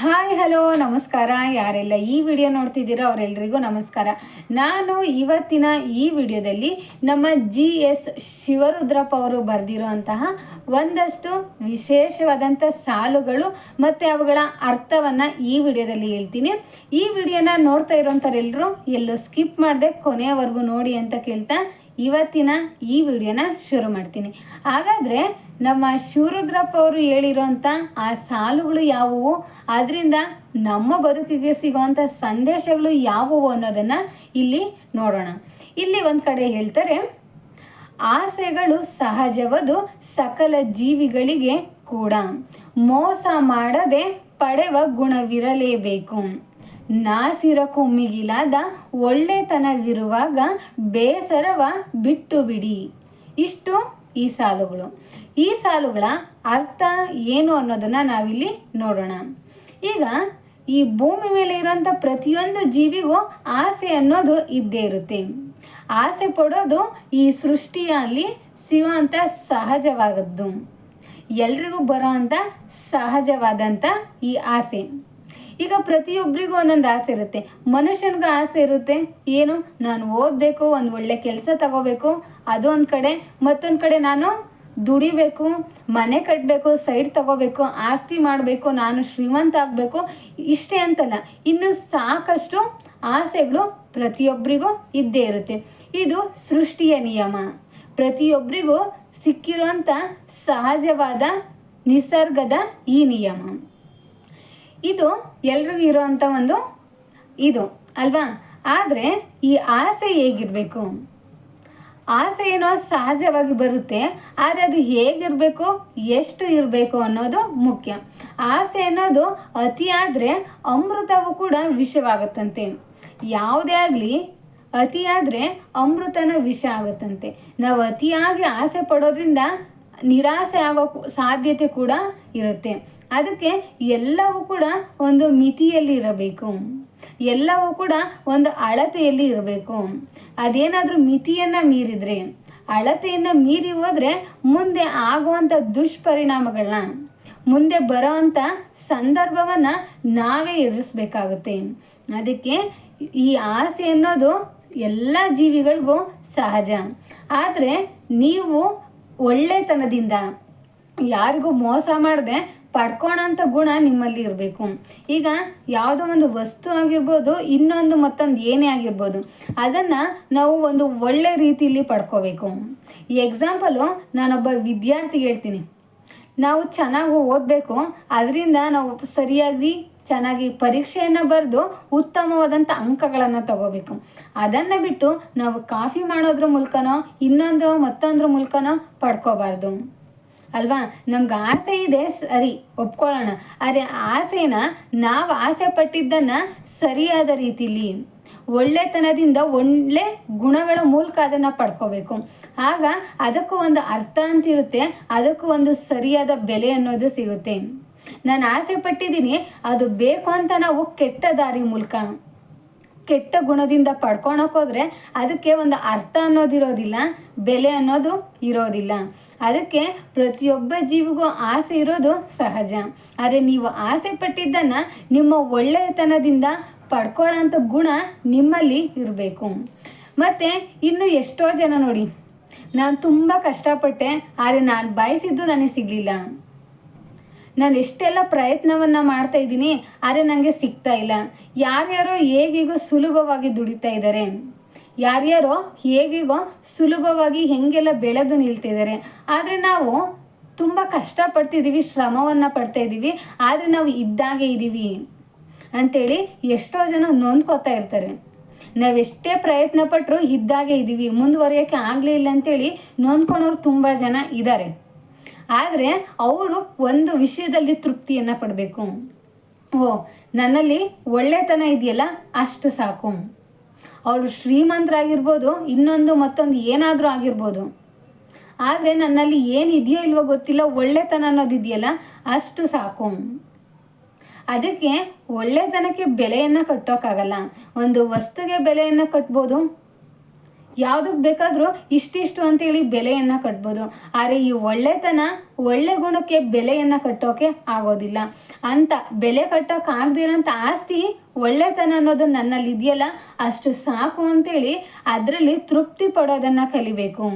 Hi, hello, ನಮಸ್ಕಾರ. ಯಾರೆಲ್ಲ ಈ ವಿಡಿಯೋ ನೋಡ್ತಿದ್ದೀರೋ ಅವರೆಲ್ಲರಿಗೂ ನಮಸ್ಕಾರ. ನಾನು ಇವತ್ತಿನ ಈ ವಿಡಿಯೋದಲ್ಲಿ ನಮ್ಮ ಜಿ ಎಸ್ ಶಿವರುದ್ರಪ್ಪ ಅವರು ಬರೆದಿರುವಂತಹ ಒಂದಷ್ಟು ವಿಶೇಷವಾದಂಥ ಸಾಲುಗಳು ಮತ್ತು ಅವುಗಳ ಅರ್ಥವನ್ನು ಈ ವಿಡಿಯೋದಲ್ಲಿ ಹೇಳ್ತೀನಿ. ಈ ವಿಡಿಯೋನ ನೋಡ್ತಾ ಇರೋಂಥವ್ರೆಲ್ಲರೂ ಎಲ್ಲೂ ಸ್ಕಿಪ್ ಮಾಡದೆ ಕೊನೆಯವರೆಗೂ ನೋಡಿ ಅಂತ ಕೇಳ್ತಾ ಇವತ್ತಿನ ಈ ವಿಡಿಯೋನ ಶುರು ಮಾಡ್ತೀನಿ. ಹಾಗಾದರೆ ನಮ್ಮ ಶಿವರುದ್ರಪ್ಪ ಅವರು ಹೇಳಿರೋಂಥ ಆ ಸಾಲುಗಳು ಯಾವುವು? ಅದರಿಂದ ನಮ್ಮ ಬದುಕಿಗೆ ಸಿಗುವಂಥ ಸಂದೇಶಗಳು ಯಾವುವು ಅನ್ನೋದನ್ನು ಇಲ್ಲಿ ನೋಡೋಣ. ಇಲ್ಲಿ ಒಂದು ಕಡೆ ಹೇಳ್ತಾರೆ, ಆಸೆಗಳು ಸಹಜವದು, ಸಕಲ ಜೀವಿಗಳಿಗೆ ಕೂಡ. ಮೋಸ ಮಾಡದೆ ಪಡೆವ ಗುಣವಿರಲೇಬೇಕು. ನಾಸಿರಕ್ಕೂ ಮಿಗಿಲಾದ ಒಳ್ಳೆತನವಿರುವಾಗ ಬೇಸರವ ಬಿಟ್ಟು ಬಿಡಿ. ಇಷ್ಟು ಈ ಸಾಲುಗಳು. ಈ ಸಾಲುಗಳ ಅರ್ಥ ಏನು ಅನ್ನೋದನ್ನು ನಾವಿಲ್ಲಿ ನೋಡೋಣ. ಈಗ ಈ ಭೂಮಿ ಮೇಲೆ ಇರೋಂಥ ಪ್ರತಿಯೊಂದು ಜೀವಿಗೂ ಆಸೆ ಅನ್ನೋದು ಇದ್ದೇ ಇರುತ್ತೆ. ಆಸೆ ಪಡೋದು ಈ ಸೃಷ್ಟಿಯಲ್ಲಿ ಸಿಗುವಂಥ ಸಹಜವಾದದ್ದು. ಎಲ್ರಿಗೂ ಬರೋ ಅಂಥ ಸಹಜವಾದಂಥ ಈ ಆಸೆ. ಈಗ ಪ್ರತಿಯೊಬ್ಬರಿಗೂ ಒಂದೊಂದು ಆಸೆ ಇರುತ್ತೆ. ಮನುಷ್ಯನಿಗೂ ಆಸೆ ಇರುತ್ತೆ, ಏನು? ನಾನು ಓದಬೇಕು, ಒಂದು ಒಳ್ಳೆ ಕೆಲಸ ತಗೋಬೇಕು ಅದು ಒಂದು ಕಡೆ, ಮತ್ತೊಂದು ಕಡೆ ನಾನು ದುಡಿಬೇಕು, ಮನೆ ಕಟ್ಟಬೇಕು ಸೈಡ್ ತಗೋಬೇಕು, ಆಸ್ತಿ ಮಾಡಬೇಕು, ನಾನು ಶ್ರೀಮಂತ ಆಗಬೇಕು, ಇಷ್ಟೇ ಅಂತಲ್ಲ. ಇನ್ನು ಸಾಕಷ್ಟು ಆಸೆಗಳು ಪ್ರತಿಯೊಬ್ಬರಿಗೂ ಇದ್ದೇ ಇರುತ್ತೆ. ಇದು ಸೃಷ್ಟಿಯ ನಿಯಮ. ಪ್ರತಿಯೊಬ್ಬರಿಗೂ ಸಿಕ್ಕಿರುವಂಥ ಸಹಜವಾದ ನಿಸರ್ಗದ ಈ ನಿಯಮ. ಇದು ಎಲ್ರಿಗೂ ಇರೋವಂಥ ಒಂದು ಇದು, ಅಲ್ವಾ? ಆದರೆ ಈ ಆಸೆ ಹೇಗಿರಬೇಕು? ಆಸೆ ಏನೋ ಸಹಜವಾಗಿ ಬರುತ್ತೆ, ಆದರೆ ಅದು ಹೇಗಿರಬೇಕು, ಎಷ್ಟು ಇರಬೇಕು ಅನ್ನೋದು ಮುಖ್ಯ. ಆಸೆ ಅನ್ನೋದು ಅತಿಯಾದರೆ ಅಮೃತವು ಕೂಡ ವಿಷವಾಗುತ್ತಂತೆ. ಯಾವುದೇ ಆಗಲಿ ಅತಿಯಾದರೆ ಅಮೃತನ ವಿಷ ಆಗುತ್ತಂತೆ. ನಾವು ಅತಿಯಾಗಿ ಆಸೆ ಪಡೋದ್ರಿಂದ ನಿರಾಸೆ ಆಗೋ ಸಾಧ್ಯತೆ ಕೂಡ ಇರುತ್ತೆ. ಅದಕ್ಕೆ ಎಲ್ಲವೂ ಕೂಡ ಒಂದು ಮಿತಿಯಲ್ಲಿ ಇರಬೇಕು. ಎಲ್ಲವೂ ಕೂಡ ಒಂದು ಅಳತೆಯಲ್ಲಿ ಇರಬೇಕು. ಅದೇನಾದರೂ ಮಿತಿಯನ್ನು ಮೀರಿದರೆ, ಅಳತೆಯನ್ನು ಮೀರಿ ಹೋದರೆ ಮುಂದೆ ಆಗುವಂಥ ದುಷ್ಪರಿಣಾಮಗಳನ್ನ, ಮುಂದೆ ಬರೋವಂಥ ಸಂದರ್ಭವನ್ನು ನಾವೇ ಎದುರಿಸ್ಬೇಕಾಗುತ್ತೆ. ಅದಕ್ಕೆ ಈ ಆಸೆ ಅನ್ನೋದು ಎಲ್ಲ ಜೀವಿಗಳಿಗೂ ಸಹಜ. ಆದರೆ ನೀವು ಒಳ್ಳೆತನದಿಂದ ಯಾರಿಗೂ ಮೋಸ ಮಾಡದೆ ಪಡ್ಕೊಳಂಥ ಗುಣ ನಿಮ್ಮಲ್ಲಿ ಇರಬೇಕು. ಈಗ ಯಾವುದೋ ಒಂದು ವಸ್ತು ಆಗಿರ್ಬೋದು, ಇನ್ನೊಂದು ಮತ್ತೊಂದು ಏನೇ ಆಗಿರ್ಬೋದು, ಅದನ್ನು ನಾವು ಒಂದು ಒಳ್ಳೆ ರೀತಿಯಲ್ಲಿ ಪಡ್ಕೋಬೇಕು. ಎಕ್ಸಾಂಪಲು ನಾನೊಬ್ಬ ವಿದ್ಯಾರ್ಥಿಗೆ ಹೇಳ್ತೀನಿ. ನಾವು ಚೆನ್ನಾಗಿ ಓದಬೇಕು, ಅದರಿಂದ ನಾವು ಸರಿಯಾಗಿ ಚೆನ್ನಾಗಿ ಪರೀಕ್ಷೆಯನ್ನು ಬರೆದು ಉತ್ತಮವಾದಂಥ ಅಂಕಗಳನ್ನು ತಗೋಬೇಕು. ಅದನ್ನು ಬಿಟ್ಟು ನಾವು ಕಾಫಿ ಮಾಡೋದ್ರ ಮೂಲಕನೋ, ಇನ್ನೊಂದು ಮತ್ತೊಂದ್ರ ಮೂಲಕನೋ ಪಡ್ಕೋಬಾರ್ದು. ಅಲ್ವಾ? ನಮ್ಗೆ ಆಸೆ ಇದೆ ಸರಿ, ಒಪ್ಕೊಳ್ಳೋಣ. ಆದರೆ ಆಸೆನ ನಾವು ಆಸೆ ಪಟ್ಟಿದ್ದನ್ನು ಸರಿಯಾದ ರೀತಿಲಿ, ಒಳ್ಳೆತನದಿಂದ ಒಳ್ಳೆ ಗುಣಗಳ ಮೂಲಕ ಅದನ್ನು ಪಡ್ಕೋಬೇಕು. ಆಗ ಅದಕ್ಕೂ ಒಂದು ಅರ್ಥ ಅಂತಿರುತ್ತೆ, ಅದಕ್ಕೂ ಒಂದು ಸರಿಯಾದ ಬೆಲೆ ಅನ್ನೋದು ಸಿಗುತ್ತೆ. ನಾನು ಆಸೆ ಪಟ್ಟಿದ್ದೀನಿ, ಅದು ಬೇಕು ಅಂತ ನಾವು ಕೆಟ್ಟ ದಾರಿ ಮೂಲಕ. ಕೆಟ್ಟ ಗುಣದಿಂದ ಪಡ್ಕೊಳಕ್ಕೋದ್ರೆ ಅದಕ್ಕೆ ಒಂದು ಅರ್ಥ ಅನ್ನೋದಿರೋದಿಲ್ಲ, ಬೆಲೆ ಅನ್ನೋದು ಇರೋದಿಲ್ಲ. ಅದಕ್ಕೆ ಪ್ರತಿಯೊಬ್ಬ ಜೀವಿಗೂ ಆಸೆ ಇರೋದು ಸಹಜ. ಆದರೆ ನೀವು ಆಸೆ ಪಟ್ಟಿದ್ದನ್ನು ನಿಮ್ಮ ಒಳ್ಳೆಯತನದಿಂದ ಪಡ್ಕೊಳ್ಳೋಂಥ ಗುಣ ನಿಮ್ಮಲ್ಲಿ ಇರಬೇಕು. ಮತ್ತು ಇನ್ನು ಎಷ್ಟೋ ಜನ ನೋಡಿ, ನಾನು ತುಂಬ ಕಷ್ಟಪಟ್ಟೆ, ಆದರೆ ನಾನು ಬಯಸಿದ್ದು ನನಗೆ ಸಿಗಲಿಲ್ಲ. ನಾನು ಎಷ್ಟೆಲ್ಲ ಪ್ರಯತ್ನವನ್ನು ಮಾಡ್ತಾ ಇದ್ದೀನಿ, ಆದರೆ ನನಗೆ ಸಿಗ್ತಾ ಇಲ್ಲ. ಯಾರ್ಯಾರೋ ಹೇಗಿಗೋ ಸುಲಭವಾಗಿ ದುಡಿತಾ ಇದ್ದಾರೆ ಯಾರ್ಯಾರೋ ಹೇಗಿಗೋ ಸುಲಭವಾಗಿ ಹೆಂಗೆಲ್ಲ ಬೆಳೆದು ನಿಲ್ತಿದ್ದಾರೆ ಆದರೆ ನಾವು ತುಂಬ ಕಷ್ಟಪಡ್ತಿದ್ದೀವಿ ಶ್ರಮವನ್ನು ಪಡ್ತಾ ಇದ್ದೀವಿ ಆದರೆ ನಾವು ಇದ್ದಾಗೆ ಇದ್ದೀವಿ ಅಂಥೇಳಿ ಎಷ್ಟೋ ಜನ ನೊಂದ್ಕೋತಾ ಇರ್ತಾರೆ. ನಾವೆಷ್ಟೇ ಪ್ರಯತ್ನ ಪಟ್ಟರು ಇದ್ದಾಗೆ ಇದ್ದೀವಿ ಮುಂದುವರಿಯೋಕ್ಕೆ ಇಲ್ಲ ಅಂತೇಳಿ ನೊಂದ್ಕೊಳೋರು ತುಂಬ ಜನ ಇದ್ದಾರೆ ಆದರೆ ಅವರು ಒಂದು ವಿಷಯದಲ್ಲಿ ತೃಪ್ತಿಯನ್ನು ಪಡಬೇಕು. ಓ, ನನ್ನಲ್ಲಿ ಒಳ್ಳೆತನ ಇದೆಯಲ್ಲ, ಅಷ್ಟು ಸಾಕು. ಅವರು ಶ್ರೀಮಂತರಾಗಿರ್ಬೋದು, ಇನ್ನೊಂದು ಮತ್ತೊಂದು ಏನಾದರೂ ಆಗಿರ್ಬೋದು. ಆದರೆ ನನ್ನಲ್ಲಿ ಏನಿದೆಯೋ ಇಲ್ವೋ ಗೊತ್ತಿಲ್ಲ, ಒಳ್ಳೆತನ ಅನ್ನೋದಿದೆಯಲ್ಲ ಅಷ್ಟು ಸಾಕು. ಅದಕ್ಕೆ ಒಳ್ಳೆತನಕ್ಕೆ ಬೆಲೆಯನ್ನು ಕಟ್ಟೋಕ್ಕಾಗಲ್ಲ. ಒಂದು ವಸ್ತುಗೆ ಬೆಲೆಯನ್ನು ಕಟ್ಬೋದು ಯಾವುದಕ್ಕೆ ಬೇಕಾದರೂ ಇಷ್ಟಿಷ್ಟು ಅಂತೇಳಿ ಬೆಲೆಯನ್ನು ಕಟ್ಬೋದು. ಆದರೆ ಈ ಒಳ್ಳೆತನ, ಒಳ್ಳೆ ಗುಣಕ್ಕೆ ಬೆಲೆಯನ್ನು ಕಟ್ಟೋಕೆ ಆಗೋದಿಲ್ಲ. ಅಂತ ಬೆಲೆ ಕಟ್ಟೋಕೆ ಆಸ್ತಿ ಒಳ್ಳೆತನ ಅನ್ನೋದು ನನ್ನಲ್ಲಿ ಇದೆಯಲ್ಲ, ಅಷ್ಟು ಸಾಕು ಅಂತೇಳಿ ಅದರಲ್ಲಿ ತೃಪ್ತಿ ಪಡೋದನ್ನು ಕಲಿಬೇಕು.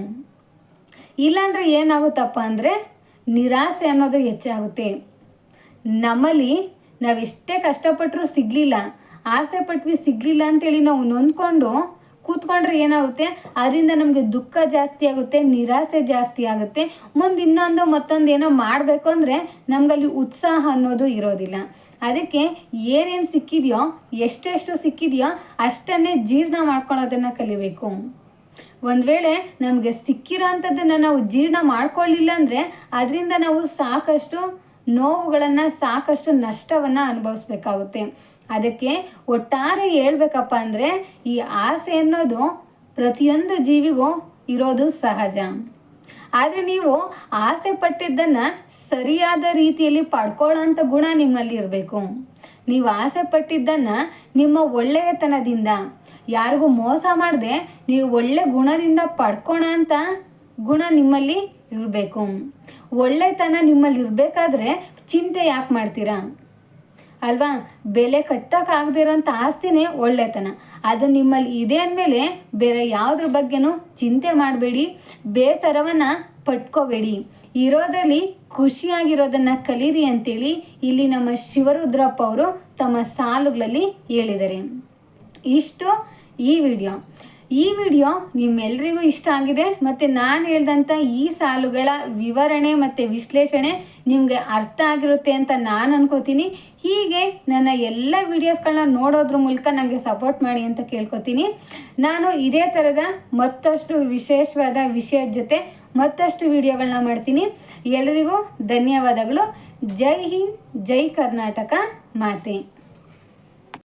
ಇಲ್ಲಾಂದರೆ ಏನಾಗುತ್ತಪ್ಪ ಅಂದರೆ ನಿರಾಸೆ ಅನ್ನೋದು ಹೆಚ್ಚಾಗುತ್ತೆ. ನಮ್ಮಲ್ಲಿ ನಾವೆಷ್ಟೇ ಕಷ್ಟಪಟ್ಟರೂ ಸಿಗಲಿಲ್ಲ, ಆಸೆ ಪಟ್ವಿ ಸಿಗಲಿಲ್ಲ ಅಂತೇಳಿ ನಾವು ನೊಂದ್ಕೊಂಡು ಕೂತ್ಕೊಂಡ್ರೆ ಏನಾಗುತ್ತೆ? ಅದರಿಂದ ನಮಗೆ ದುಃಖ ಜಾಸ್ತಿ ಆಗುತ್ತೆ, ನಿರಾಸೆ ಜಾಸ್ತಿ ಆಗುತ್ತೆ. ಮುಂದೆ ಇನ್ನೊಂದು ಮತ್ತೊಂದು ಏನೋ ಮಾಡಬೇಕು ಅಂದರೆ ನಮಗಲ್ಲಿ ಉತ್ಸಾಹ ಅನ್ನೋದು ಇರೋದಿಲ್ಲ. ಅದಕ್ಕೆ ಏನೇನು ಸಿಕ್ಕಿದೆಯೋ, ಎಷ್ಟೆಷ್ಟು ಸಿಕ್ಕಿದೆಯೋ ಅಷ್ಟನ್ನೇ ಜೀರ್ಣ ಮಾಡ್ಕೊಳ್ಳೋದನ್ನು ಕಲಿಬೇಕು. ಒಂದು ವೇಳೆ ನಮಗೆ ಸಿಕ್ಕಿರೋ ಅಂಥದ್ದನ್ನು ನಾವು ಜೀರ್ಣ ಮಾಡ್ಕೊಳ್ಳಿಲ್ಲ ಅಂದರೆ, ಅದರಿಂದ ನಾವು ಸಾಕಷ್ಟು ನೋವುಗಳನ್ನು ಸಾಕಷ್ಟು ನಷ್ಟವನ್ನು ಅನುಭವಿಸ್ಬೇಕಾಗುತ್ತೆ. ಅದಕ್ಕೆ ಒಟ್ಟಾರೆ ಹೇಳ್ಬೇಕಪ್ಪ ಅಂದರೆ ಈ ಆಸೆ ಅನ್ನೋದು ಪ್ರತಿಯೊಂದು ಜೀವಿಗೂ ಇರೋದು ಸಹಜ. ಆದರೆ ನೀವು ಆಸೆ ಪಟ್ಟಿದ್ದನ್ನು ಸರಿಯಾದ ರೀತಿಯಲ್ಲಿ ಪಡ್ಕೊಳ್ಳೋಂಥ ಗುಣ ನಿಮ್ಮಲ್ಲಿ ಇರಬೇಕು. ನೀವು ಆಸೆ ಪಟ್ಟಿದ್ದನ್ನು ನಿಮ್ಮ ಒಳ್ಳೆಯತನದಿಂದ, ಯಾರಿಗೂ ಮೋಸ ಮಾಡದೆ ನೀವು ಒಳ್ಳೆ ಗುಣದಿಂದ ಪಡ್ಕೋಣ ಅಂತ ಗುಣ ನಿಮ್ಮಲ್ಲಿ ಇರಬೇಕು. ಒಳ್ಳೆತನ ನಿಮ್ಮಲ್ಲಿ ಇರಬೇಕಾದ್ರೆ ಚಿಂತೆ ಯಾಕೆ ಮಾಡ್ತೀರಾ? ಅಲ್ವಾ? ಬೆಲೆ ಕಟ್ಟೋಕ್ಕಾಗದಿರೋಂಥ ಆಸ್ತಿನೇ ಒಳ್ಳೆತನ. ಅದು ನಿಮ್ಮಲ್ಲಿ ಇದೆ ಅಂದಮೇಲೆ ಬೇರೆ ಯಾವುದ್ರ ಬಗ್ಗೆನೂ ಚಿಂತೆ ಮಾಡಬೇಡಿ. ಬೇಸರವನ್ನು ಪಟ್ಕೋಬೇಡಿ. ಇರೋದ್ರಲ್ಲಿ ಖುಷಿಯಾಗಿರೋದನ್ನು ಕಲೀರಿ ಅಂತೇಳಿ ಇಲ್ಲಿ ನಮ್ಮ ಶಿವರುದ್ರಪ್ಪ ಅವರು ತಮ್ಮ ಸಾಲುಗಳಲ್ಲಿ ಹೇಳಿದ್ದಾರೆ. ಇಷ್ಟು ಈ ವಿಡಿಯೋ. ಈ ವಿಡಿಯೋ ನಿಮ್ಮೆಲ್ರಿಗೂ ಇಷ್ಟ ಆಗಿದೆ ಮತ್ತು ನಾನು ಹೇಳ್ದಂಥ ಈ ಸಾಲುಗಳ ವಿವರಣೆ ಮತ್ತು ವಿಶ್ಲೇಷಣೆ ನಿಮಗೆ ಅರ್ಥ ಆಗಿರುತ್ತೆ ಅಂತ ನಾನು ಅನ್ಕೋತೀನಿ. ಹೀಗೆ ನನ್ನ ಎಲ್ಲ ವಿಡಿಯೋಸ್ಗಳನ್ನ ನೋಡೋದ್ರ ಮೂಲಕ ನನಗೆ ಸಪೋರ್ಟ್ ಮಾಡಿ ಅಂತ ಕೇಳ್ಕೊತೀನಿ. ನಾನು ಇದೇ ಥರದ ಮತ್ತಷ್ಟು ವಿಶೇಷವಾದ ವಿಷಯದ ಜೊತೆ ಮತ್ತಷ್ಟು ವಿಡಿಯೋಗಳನ್ನ ಮಾಡ್ತೀನಿ. ಎಲ್ಲರಿಗೂ ಧನ್ಯವಾದಗಳು. ಜೈ ಹಿಂದ್, ಜೈ ಕರ್ನಾಟಕ ಮಾತೆ.